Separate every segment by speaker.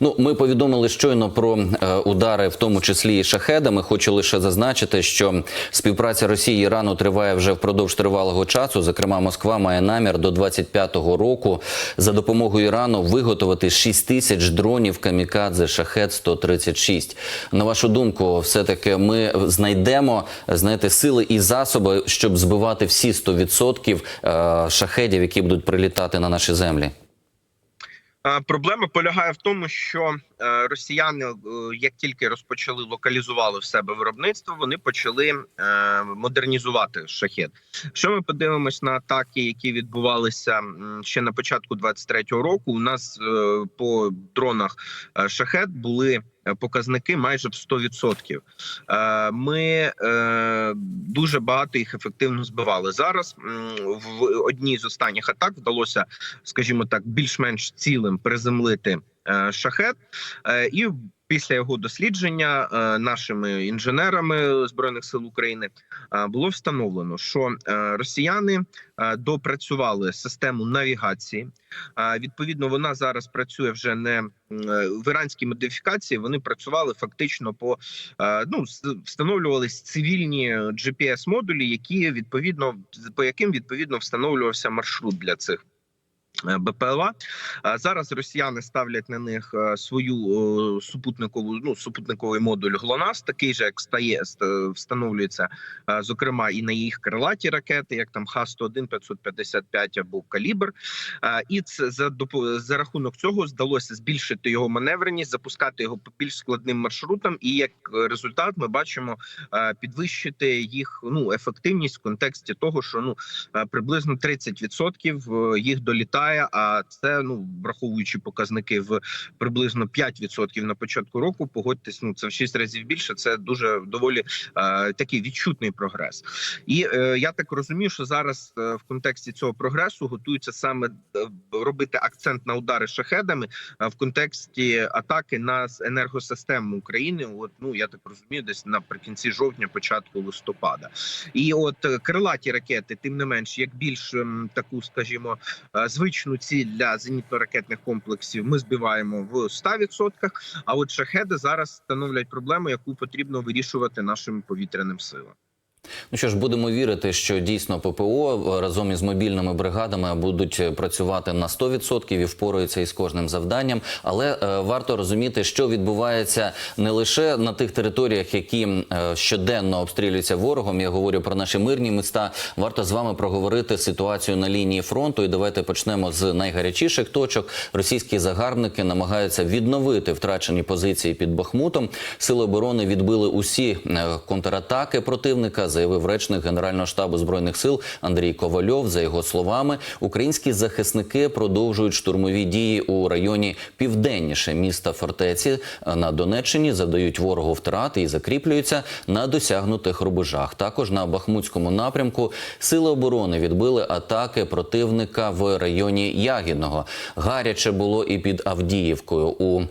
Speaker 1: Ну, ми повідомили щойно про е, удари, в тому числі і шахедами. Хочу лише зазначити, що співпраця Росії і Ірану триває вже впродовж тривалого часу. Зокрема, Москва має намір до 25-го року за допомогою Ірану виготовити 6 тисяч дронів камікадзе шахет 136 На вашу думку, все таки ми знайдемо знаєте, сили і засоби, щоб збивати всі 100% е, шахедів, які будуть прилітати на наші землі.
Speaker 2: Е, Проблема полягає в тому, що е, росіяни, е, як тільки розпочали локалізували в себе виробництво, вони почали модернізувати шахет. Що ми подивимось на атаки, які відбувалися ще на початку 23-го року? У нас по дронах шахет були. Е, Показники майже в 100%. Е, Ми е, дуже багато їх ефективно збивали. Зараз в одній з останніх атак вдалося скажімо так, більш-менш цілим приземлити шахет, і після його дослідження е, нашими інженерами збройних сил України е, було встановлено, що е, росіяни допрацювали систему навігації. Відповідно, вона зараз працює вже не в іранській модифікації. Вони працювали фактично по ну встановлювались цивільні GPS модулі, які відповідно по яким відповідно встановлювався маршрут для цих. Е, БПЛА зараз росіяни ставлять на них е, свою супутникову ну супутниковий модуль ГЛОНАСС, такий же як стає ст- встановлюється, е, зокрема і на їх крилаті ракети, як там Х-101, 555 або Калібр. І це за за рахунок цього здалося збільшити його маневреність, запускати його по більш складним маршрутам. І як результат, ми бачимо підвищити їх ну ефективність в контексті того, що ну приблизно 30% їх долітає. А це ну враховуючи показники в приблизно 5% на початку року. Погодьтесь, ну це в 6 разів більше. Це дуже доволі е, такий відчутний прогрес. І е, я так розумію, що зараз е, в контексті цього прогресу готуються саме е, робити акцент на удари шахедами е, в контексті атаки на енергосистему України. От ну я так розумію, десь наприкінці жовтня, початку листопада. І от е, крилаті ракети, тим не менш, як більш таку, скажімо, е, звичну ціль для зенітно-ракетних комплексів, ми збиваємо в 100%, А от шахеди зараз становлять проблему, яку потрібно вирішувати нашим повітряним силам.
Speaker 1: Ну що ж, будемо вірити, що дійсно ППО разом із мобільними бригадами будуть працювати на 100% і впораються із кожним завданням. Але е, варто розуміти, що відбувається не лише на тих територіях, які е, щоденно обстрілюються ворогом. Я говорю про наші мирні міста. Варто з вами проговорити ситуацію на лінії фронту. І давайте почнемо з найгарячіших точок. Російські загарбники намагаються відновити втрачені позиції під Бахмутом. Сили оборони відбили усі е, контратаки противника. Заявив речник Генерального штабу збройних сил Андрій Ковальов. За його словами, українські захисники продовжують штурмові дії у районі південніше міста фортеці на Донеччині. Задають ворогу втрати і закріплюються на досягнутих рубежах. Також на Бахмутському напрямку сили оборони відбили атаки противника в районі Ягідного. Гаряче було і під Авдіївкою у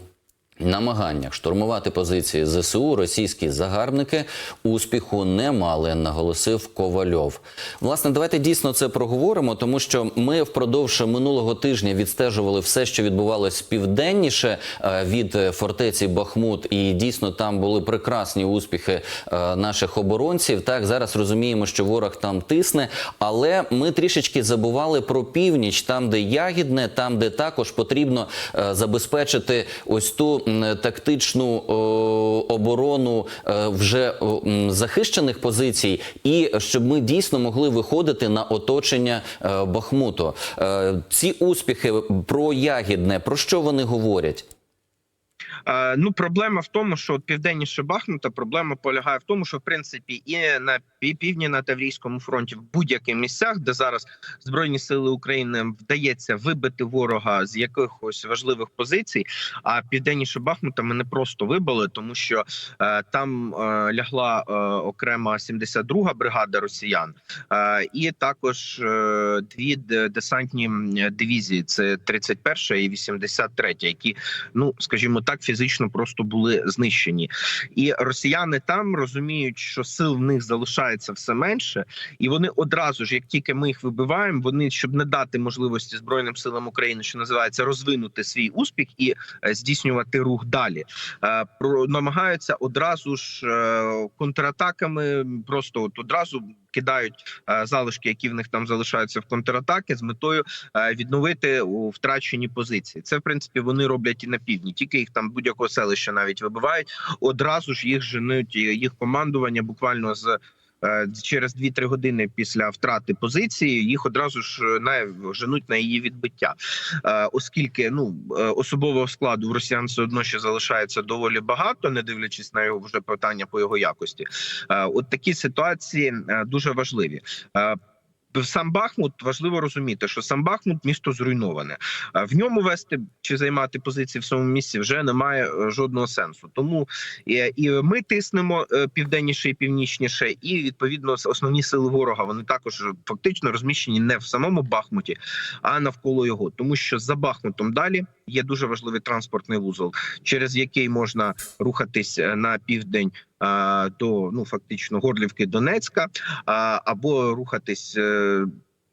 Speaker 1: намаганнях штурмувати позиції ЗСУ російські загарбники успіху не мали, наголосив Ковальов. Власне, давайте дійсно це проговоримо, тому що ми впродовж минулого тижня відстежували все, що відбувалось південніше е, від е, фортеці Бахмут, і дійсно там були прекрасні успіхи е, наших оборонців. Так зараз розуміємо, що ворог там тисне, але ми трішечки забували про північ, там де ягідне, там де також потрібно забезпечити ось ту тактичну оборону е, вже захищених позицій, і щоб ми дійсно могли виходити на оточення е, Бахмуту. Е, ці успіхи про ягідне, про що вони говорять?
Speaker 2: Е, ну, проблема в тому, що от південніше Бахмута проблема полягає в тому, що в принципі і на півдні на Таврійському фронті в будь-яких місцях, де зараз збройні сили України вдається вибити ворога з якихось важливих позицій. А південніше Бахмута ми не просто вибили, тому що е, там е, лягла е, окрема 72-га бригада росіян, е, і також е, дві десантні дивізії: це 31 і 83, які ну скажімо так, фізично фізично просто були знищені. І росіяни там розуміють, що сил в них залишається все менше, і вони одразу ж, як тільки ми їх вибиваємо, вони щоб не дати можливості збройним силам України, що називається, розвинути свій успіх і е, здійснювати рух далі. Е, Про намагаються одразу ж е, контратаками, просто от одразу кидають е, залишки, які в них там залишаються в контратаки, з метою е, відновити втрачені позиції. Це в принципі вони роблять і на півдні. Тільки їх там будь-якого селища навіть вибивають. Одразу ж їх женуть їх командування буквально з. Е, Через 2-3 години після втрати позиції їх одразу ж е, на женуть на її відбиття, Е, оскільки ну особового складу в росіян все одно ще залишається доволі багато, не дивлячись на його вже питання по його якості. От такі ситуації дуже важливі. Сам Бахмут важливо розуміти, що сам Бахмут місто зруйноване. В ньому вести чи займати позиції в своєму місці вже немає е, жодного сенсу. Тому і ми тиснемо е, південніше і північніше, і відповідно основні сили ворога вони також фактично розміщені не в самому Бахмуті, а навколо його, тому що за Бахмутом далі є дуже важливий транспортний вузол, через який можна рухатись е, на південь до ну фактично Горлівки Донецька, або рухатись. е,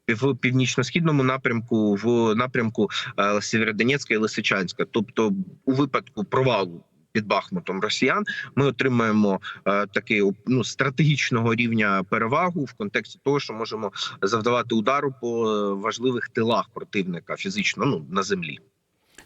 Speaker 2: В північно-східному напрямку, в напрямку е, Сєвєродонецька і Лисичанська, тобто у випадку провалу під Бахмутом Росіян, ми отримаємо е, такий ну стратегічного рівня перевагу в контексті того, що можемо завдавати удару по важливих тилах противника фізично ну на землі.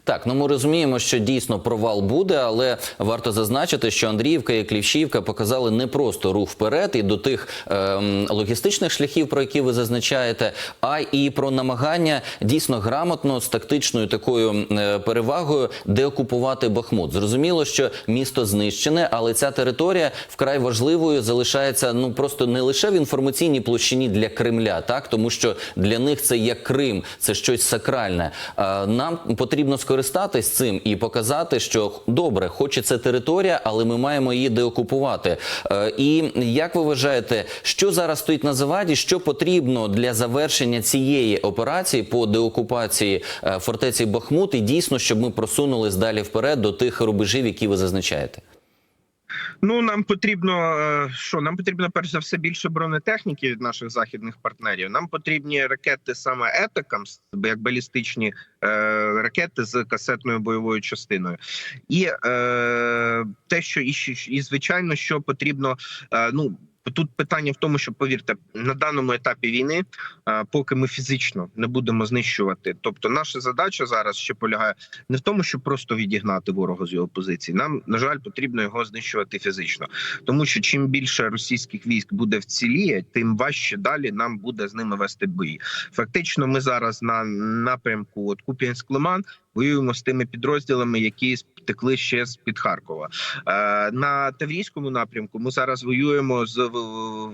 Speaker 1: Так, ну ми розуміємо, що дійсно провал буде, але варто зазначити, що Андріївка і Клівщівка показали не просто рух вперед і до тих ем, логістичних шляхів, про які ви зазначаєте, а і про намагання дійсно грамотно з тактичною такою е, перевагою деокупувати Бахмут. Зрозуміло, що місто знищене, але ця територія вкрай важливою залишається ну просто не лише в інформаційній площині для Кремля, так тому що для них це як Крим, це щось сакральне. Е, Нам потрібно скористатись цим і показати, що добре, хоч і це територія, але ми маємо її деокупувати. Е, І як ви вважаєте, що зараз стоїть на заваді? Що потрібно для завершення цієї операції по деокупації е, фортеці Бахмут? І дійсно, щоб ми просунулись далі вперед до тих рубежів, які ви зазначаєте?
Speaker 2: Ну нам потрібно е, що нам потрібно перш за все більше бронетехніки від наших західних партнерів. Нам потрібні ракети саме етакам, як балістичні е, ракети з касетною бойовою частиною, і е, те, що і, і звичайно, що потрібно. Е, ну тут питання в тому, що повірте, на даному етапі війни, е, поки ми фізично не будемо знищувати, тобто наша задача зараз ще полягає не в тому, щоб просто відігнати ворога з його позиції. Нам на жаль потрібно його знищувати фізично, тому що чим більше російських військ буде вціліє, тим важче далі нам буде з ними вести бої. Фактично, ми зараз на напрямку от Куп'янськ-Лиман воюємо з тими підрозділами, які втекли ще з під Харкова. Е, на Таврійському напрямку ми зараз воюємо з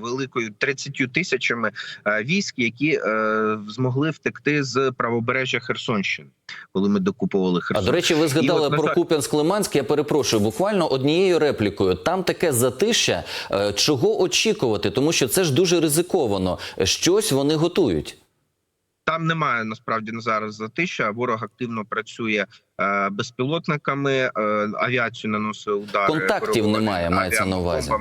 Speaker 2: великою 30 тисячами е, військ, які е, змогли втекти з правобережжя Херсонщини, коли ми докуповували
Speaker 1: А до речі, ви згадали
Speaker 2: от,
Speaker 1: про
Speaker 2: жаль-
Speaker 1: Куп'янськ-Лиманськ. Я перепрошую, буквально однією реплікою. Там таке затища. Е, Чого очікувати? Тому що це ж дуже ризиковано. Щось вони готують.
Speaker 2: Там немає насправді на зараз затища. Ворог активно працює е, безпілотниками, е, авіацію наносить удари.
Speaker 1: Контактів немає, мається на увазі.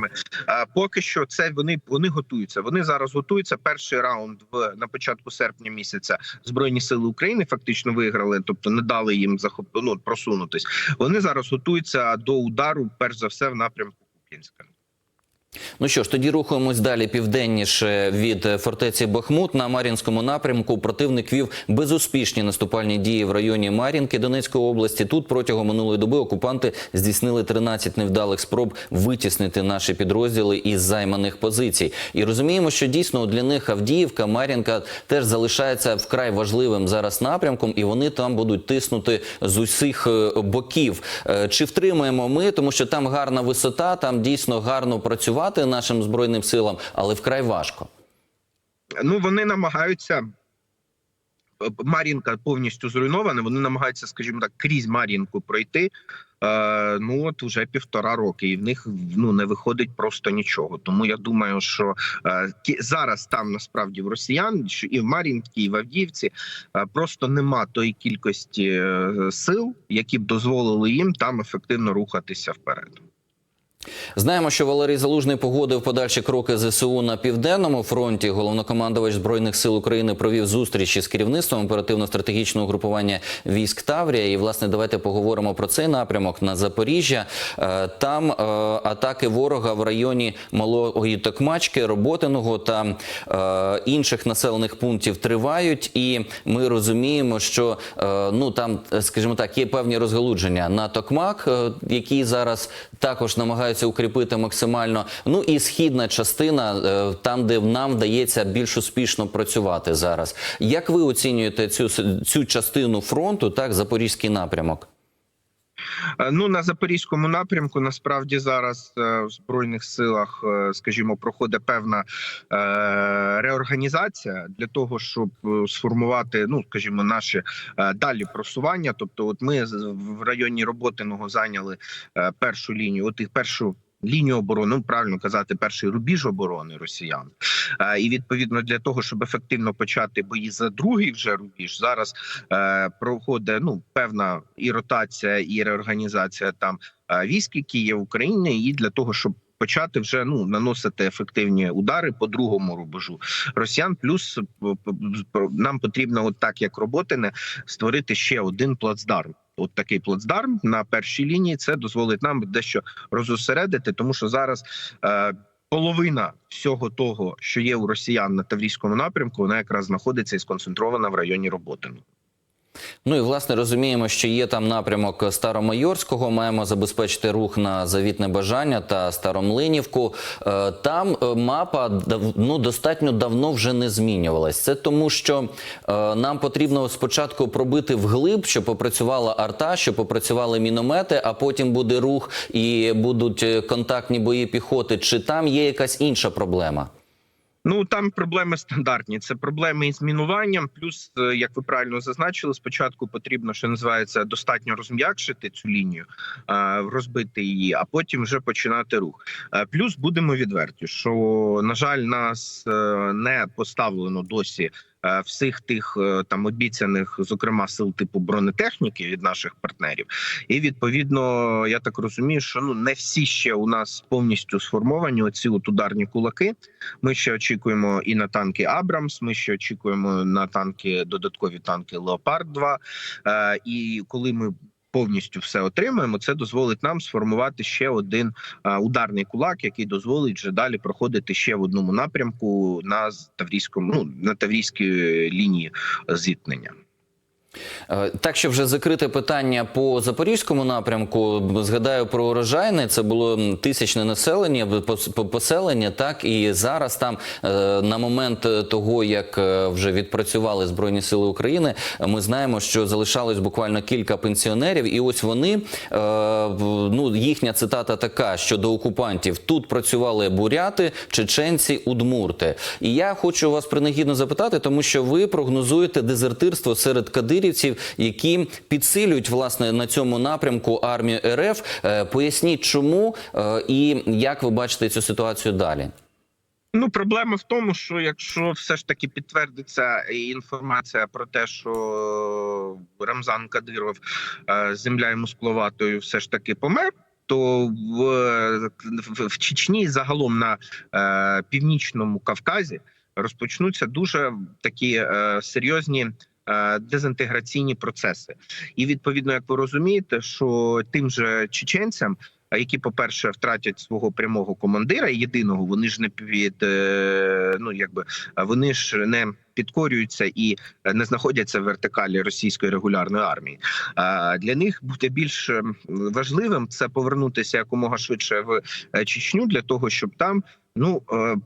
Speaker 2: Е, поки що це вони вони готуються. Вони зараз готуються. Перший раунд в на початку серпня місяця збройні сили України фактично виграли, тобто не дали їм захоп, ну, просунутись. Вони зараз готуються до удару, перш за все, в напрямку Куп'янська.
Speaker 1: Ну що ж, тоді рухаємось далі південніше від е, фортеці Бахмут на Мар'їнському напрямку. Противник вів безуспішні наступальні дії в районі Мар'їнки Донецької області. Тут протягом минулої доби окупанти здійснили 13 невдалих спроб витіснити наші підрозділи із займаних позицій. І розуміємо, що дійсно для них Авдіївка, Мар'їнка теж залишається вкрай важливим зараз напрямком, і вони там будуть тиснути з усіх е, боків. Е, Чи втримаємо ми, тому що там гарна висота, там дійсно гарно працювати нашим збройним силам, але вкрай важко.
Speaker 2: Ну вони намагаються. Мар'їнка повністю зруйнована. Вони намагаються, скажімо так, крізь Мар'їнку пройти. Е, ну от уже півтора роки, і в них ну не виходить просто нічого. Тому я думаю, що е, зараз там насправді в росіян, що і в Мар'їнці, і в Авдіївці е, просто нема тої кількості е, сил, які б дозволили їм там ефективно рухатися вперед.
Speaker 1: Знаємо, що Валерій Залужний погодив подальші кроки ЗСУ на південному фронті. Головнокомандувач збройних сил України провів зустрічі з керівництвом оперативно-стратегічного групування військ Таврія. І власне давайте поговоримо про цей напрямок на Запоріжжя. Е, Там е, атаки ворога в районі Малої Токмачки, Роботиного та е, інших населених пунктів тривають. І ми розуміємо, що ну там, скажімо так, є певні розгалудження на Токмак, які зараз також намагаються укріпити максимально. Ну і східна частина, е, там, де нам вдається більш успішно працювати зараз. Як ви оцінюєте цю цю частину фронту, так запорізький напрямок?
Speaker 2: Е, Ну на запорізькому напрямку насправді зараз е, в збройних силах, е, скажімо, проходить певна реорганізація для того, щоб сформувати, ну скажімо, наші е, далі просування. Тобто, от ми в районі Роботиного зайняли першу лінію, от і першу. Лінію оборони, ну, правильно казати, перший рубіж оборони росіян, Е, і відповідно для того, щоб ефективно почати бої за другий вже рубіж, зараз е, проходить ну певна і ротація, і реорганізація там е, військ, які є в Україні, і для того, щоб почати вже ну наносити ефективні удари по другому рубежу росіян. Плюс нам потрібно, от так як роботине, створити ще один плацдарм. От такий плацдарм на першій лінії це дозволить нам дещо розосередити, тому що зараз. Е, Половина всього того, що є у росіян на таврійському напрямку, вона якраз знаходиться і сконцентрована в районі Роботину.
Speaker 1: Ну і власне розуміємо, що є там напрямок Старомайорського. Маємо забезпечити рух на завітне бажання та Старомлинівку. Е, Там е, мапа ну, достатньо давно вже не змінювалась. Це тому, що е, нам потрібно спочатку пробити вглиб, щоб попрацювала арта, щоб попрацювали міномети, а потім буде рух і будуть контактні бої піхоти. Чи там є якась інша проблема?
Speaker 2: Ну там проблеми стандартні. Це проблеми із мінуванням. Плюс, е, як ви правильно зазначили, спочатку потрібно, що називається, достатньо розм'якшити цю лінію, е, розбити її, а потім вже починати рух. Е, Плюс будемо відверті, що на жаль, нас не поставлено досі. Е, Всіх тих е, там обіцяних, зокрема сил типу бронетехніки від наших партнерів, і відповідно, я так розумію, що ну не всі ще у нас повністю сформовані оці от ударні кулаки. Ми ще очікуємо і на танки Абрамс. Ми ще очікуємо на танки додаткові танки Леопард 2 Е, І коли ми повністю все отримаємо, це дозволить нам сформувати ще один е, ударний кулак, який дозволить вже далі проходити ще в одному напрямку на Таврійському, ну на Таврійській лінії зіткнення.
Speaker 1: Е, Так, що вже закрите питання по запорізькому напрямку. Згадаю про урожайне. Це було тисячне населення, пос- по- поселення. Так і зараз там е, на момент е, того, як вже відпрацювали збройні сили України, ми знаємо, що залишалось буквально кілька пенсіонерів, і ось вони ну їхня цитата така щодо окупантів: тут працювали буряти, чеченці, удмурти. І я хочу вас принагідно запитати, тому що ви прогнозуєте дезертирство серед кадирівців, які підсилюють власне на цьому напрямку армію РФ. Е, Поясніть, чому е, і як ви бачите цю ситуацію далі.
Speaker 2: Ну, проблема в тому, що якщо все ж таки підтвердиться інформація про те, що Рамзан Кадиров е, земля йому скловатою все ж таки помер. То в, в, Чечні загалом на е, північному Кавказі розпочнуться дуже такі е, серйозні дезінтеграційні процеси, і відповідно, як ви розумієте, що тим же чеченцям які, по-перше, втратять свого прямого командира єдиного, вони ж не під е, ну якби вони ж не підкорюються і е, не знаходяться в вертикалі російської регулярної армії. А для них буде більш е, важливим це повернутися якомога швидше в е, Чечню для того, щоб там. Ну е,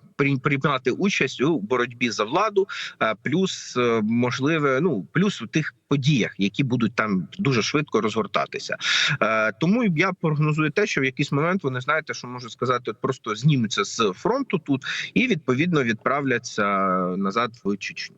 Speaker 2: приймати участь у боротьбі за владу, е, плюс е, можливе, ну плюс у тих подіях, які будуть там дуже швидко розгортатися. Тому я прогнозую те, що в якийсь момент вони знаєте, що можу сказати, просто знімуться з фронту тут і відповідно відправляться назад в Чечню.